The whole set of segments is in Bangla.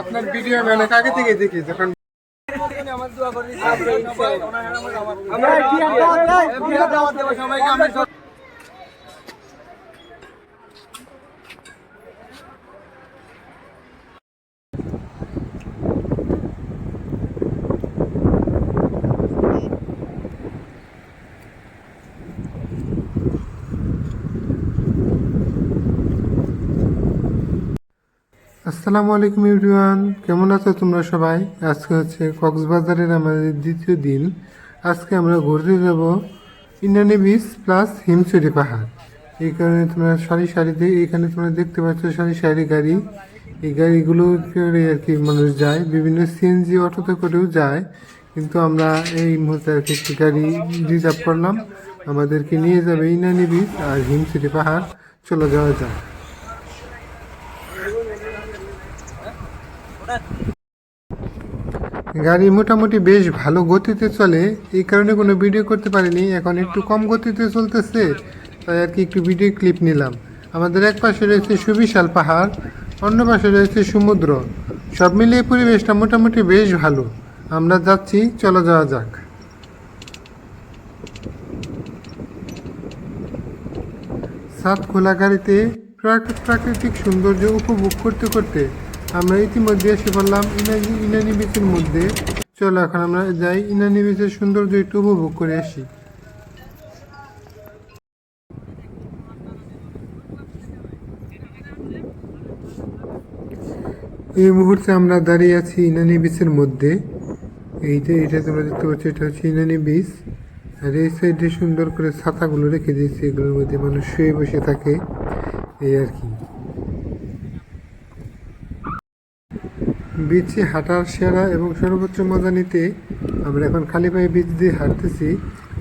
আপনার ভিডিও অনেক আগে থেকে দেখি যখন আসসালামু আলাইকুম এভরিওয়ান, কেমন আছো তোমরা সবাই? আজকে হচ্ছে কক্সবাজারের আমাদের দ্বিতীয় দিন। আজকে আমরা ঘুরতে যাব ইন্দ্রাণী বিচ প্লাস হিমচুরি পাহাড়। এই কারণে তোমরা সারি সারিতে এখানে তোমরা দেখতে পাচ্ছ সারি সারি গাড়ি। এই গাড়িগুলো করে আর কি মানুষ যায়, বিভিন্ন সিএনজি অটোতে করেও যায়। কিন্তু আমরা এই মুহূর্তে আর কি একটি গাড়ি রিজার্ভ করলাম। আমাদেরকে নিয়ে যাবে ইন্দ্রাণী বিচ আর হিমচুরি পাহাড়। চলে যাওয়া যায় গাড়ি মোটামুটি বেশ ভালো গতিতে চলে, এই কারণে কোনো ভিডিও করতে পারিনি। এখন একটু কম গতিতে চলতেছে, তাই আর কি একটু ভিডিও ক্লিপ নিলাম। আমাদের এক পাশে রয়েছে সুবিশাল পাহাড়, অন্য পাশে রয়েছে সমুদ্র। সব মিলিয়ে পরিবেশটা মোটামুটি বেশ ভালো। আমরা যাচ্ছি, চলে যাওয়া যাক। সাত খোলা গাড়িতে প্রাকৃতিক সৌন্দর্য উপভোগ করতে করতে আমরা ইতিমধ্যে এসে পড়লাম ইনানি ইনানি বিচের মধ্যে। চলো এখন আমরা যাই ইনানি বিচের সৌন্দর্য একটু উপভোগ করে আসি। এই মুহূর্তে আমরা দাঁড়িয়ে আছি ইনানি বিচের মধ্যে। এই যে এটা তোমরা দেখতে পাচ্ছ, এটা হচ্ছে ইনানি বিচ আর এই সাইডে সুন্দর করে ছাতাগুলো রেখে দিয়েছে, এগুলোর মধ্যে মানুষ শুয়ে বসে থাকে। এই আর কি। বিচে হাঁটার সেরা এবং সর্বোচ্চ মজা নিতে আমরা এখন খালি পায়ে বিচ দিয়ে হাঁটতেছি।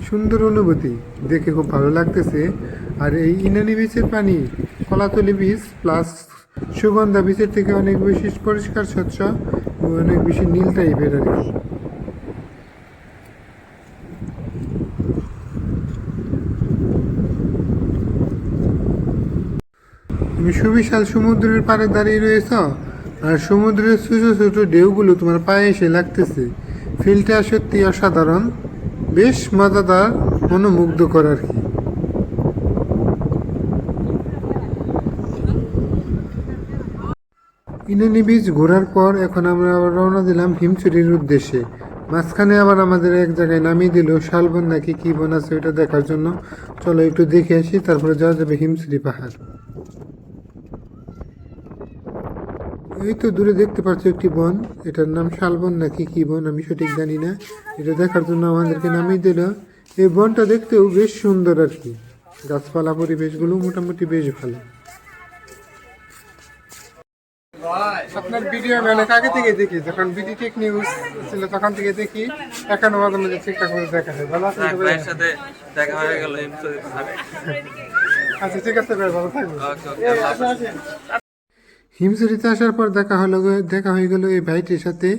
সুন্দর অনুভূতি, দেখে খুব ভালো লাগতেছে। আর এই ইনানি বিচের পানি, কলাতলি বিচ প্লাস সুগন্ধা বিচের থেকে অনেক বেশি পরিষ্কার, স্বচ্ছ এবং অনেক বেশি নীল টাইপের আর কি। সুবিশাল সমুদ্রের পাড়ে দাঁড়িয়ে রয়েছ, আর সমুদ্রের ছোট ছোট ঢেউগুলো তোমার পায়ে এসে লাগতেছে। ফিলটা সত্যি অসাধারণ, বেশ মজাদার মনোমুগ্ধ করার কি। ইনানি বীজ ঘোরার পর এখন আমরা আবার রওনা দিলাম হিমচুরির উদ্দেশ্যে। মাঝখানে আবার আমাদের এক জায়গায় নামিয়ে দিল শালবন নাকি কি বন আছে ওইটা দেখার জন্য। চলো একটু দেখে আসি, তারপরে যাওয়া যাবে হিমচুরি পাহাড়। এই তো দূরে দেখতে পাচ্ছ একটি বন। এটার নাম শালবন নাকি কি বন আমি সঠিক জানি না। এটা দেখার জন্য আমাদেরকে নামিয়ে দিল। এই বনটা দেখতেও বেশ সুন্দর আর কি। গাছপালা পরিবেশগুলো মোটামুটি বেশ ভালো। আপনার ভিডিও অনেক আগে থেকে দেখি। যখন বিডি টেক নিউজ ছিল তখন থেকে দেখি। এখনও মাঝে মাঝে ঠিকঠাক করে দেখা হয়। ভালো আছেন ভাইয়ের সাথে দেখা হয়ে গেল আচ্ছা ঠিক আছে ভাই ভালো থাকবেন। হিমসুরিতে আসার পর দেখা হলো দেখা হয়ে গেল এই ভাইটির সাথে।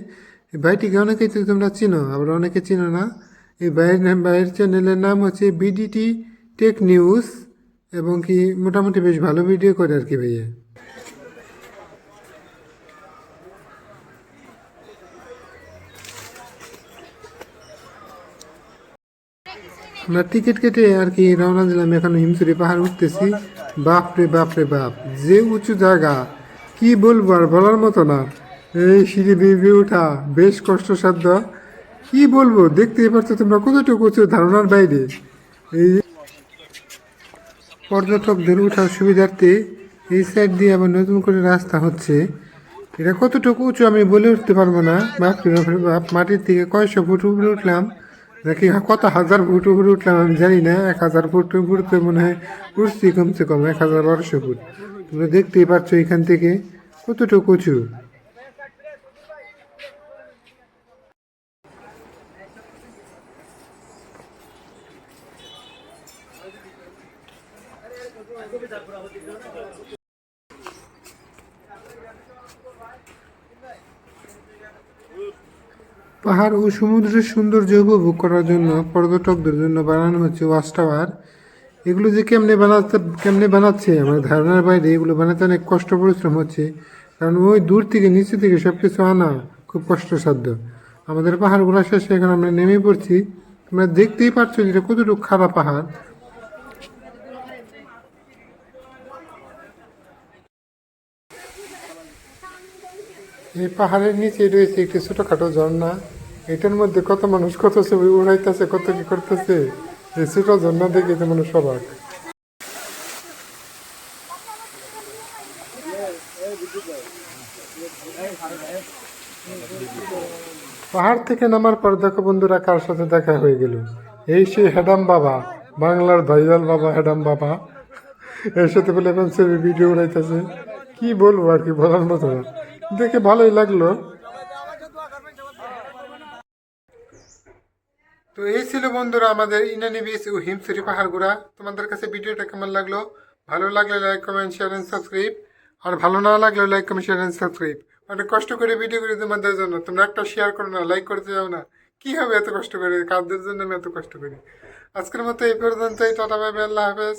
এই ভাইটিকে অনেকেই তোমরা চিনো, আবার অনেকে চিনো না। এই ভাইয়ের ভাইয়ের চ্যানেলের নাম হচ্ছে বিডিটি টেক নিউজ এবং কি মোটামুটি বেশ ভালো ভিডিও করে আর কি ভাইয়া। আমরা টিকিট কেটে আর কি রওনা দিলাম, এখন হিমসুরি পাহাড় উঠতেছি। বাপ রে বাপ রে বাপ, যে উঁচু জায়গা। কি বলব আর বলার মতো না। এই সিঁড়ি বেয়ে ওঠা, বেশ কষ্টসাধ্য। কি বলব, দেখতেই পারছ তোমরা কতটুকু উঁচু ধারণার বাইরে। এই পর্যটকদের ওঠার সুবিধার্থে এই সাইড দিয়ে আবার নতুন করে রাস্তা হচ্ছে। এটা কতটুকু উঁচু আমি বলে উঠতে পারব না। বাপ মাটির থেকে কয়শো ফুট উপরে উঠলাম। নাকি কত হাজার ফুট উপরে উঠলাম আমি জানি না। এক হাজার ফুট উপরে তো মনে হয় উঠছি কমসে কম এক হাজার বারোশো ফুট। তোমরা দেখতেই পাচ্ছ এখান থেকে কতটুকু উঁচু পাহাড় ও সমুদ্রের সৌন্দর্য উপভোগ করার জন্য পর্যটকদের জন্য বানানো হচ্ছে ওয়াচ টাওয়ার। এগুলো যে কেমনে বানাতে, কেমনে বানাচ্ছে, আমার ধারণার বাইরে এগুলো বানাতে অনেক কষ্ট, পরিশ্রম হচ্ছে। কারণ ওই দূর থেকে, নিচে থেকে সব কিছু আনা খুব কষ্টসাধ্য। আমাদের পাহাড়গুলো শেষে এখন আমরা নেমে পড়ছি। তোমরা দেখতেই পারছ যে এটা কতটুকু খারাপ পাহাড়। এই পাহাড়ের নিচে রয়েছে একটি ছোটখাটো ঝর্ণা। এটার মধ্যে কত মানুষ, কত ছবি উড়াইতেছে, কত কি করতেছে। এই ছোট ঝর্ণা দেখে পাহাড় থেকে নামার পর দেখো বন্ধুরা কার সাথে দেখা হয়ে গেল। এই সেই হেডাম বাবা, বাংলার ভাইরাল বাবা, হেডাম বাবা। এর সাথে বলে এখন ছবি ভিডিও উড়াইতেছে। কি বলব আর কি বলার মতো দেখে ভালোই লাগল। তো এই ছিল বন্ধুরা আমাদের ইনানি বিচ ও হিমসুরি পাহাড়গুড়া। তোমাদের কাছে ভিডিওটা কেমন লাগল? ভালো লাগলে like comment share and subscribe আর ভালো না লাগলে like comment share and subscribe অনেক কষ্ট করে ভিডিও করে তোমাদের জন্য। তোমরা একটা শেয়ার করো না লাইক করতে যাও না। কী হবে এত কষ্ট করে? কাদের জন্য আমি এত কষ্ট করি? আজকের মতো এই পর্যন্তই। টাটা ভাই আল্লাহ হাফেজ।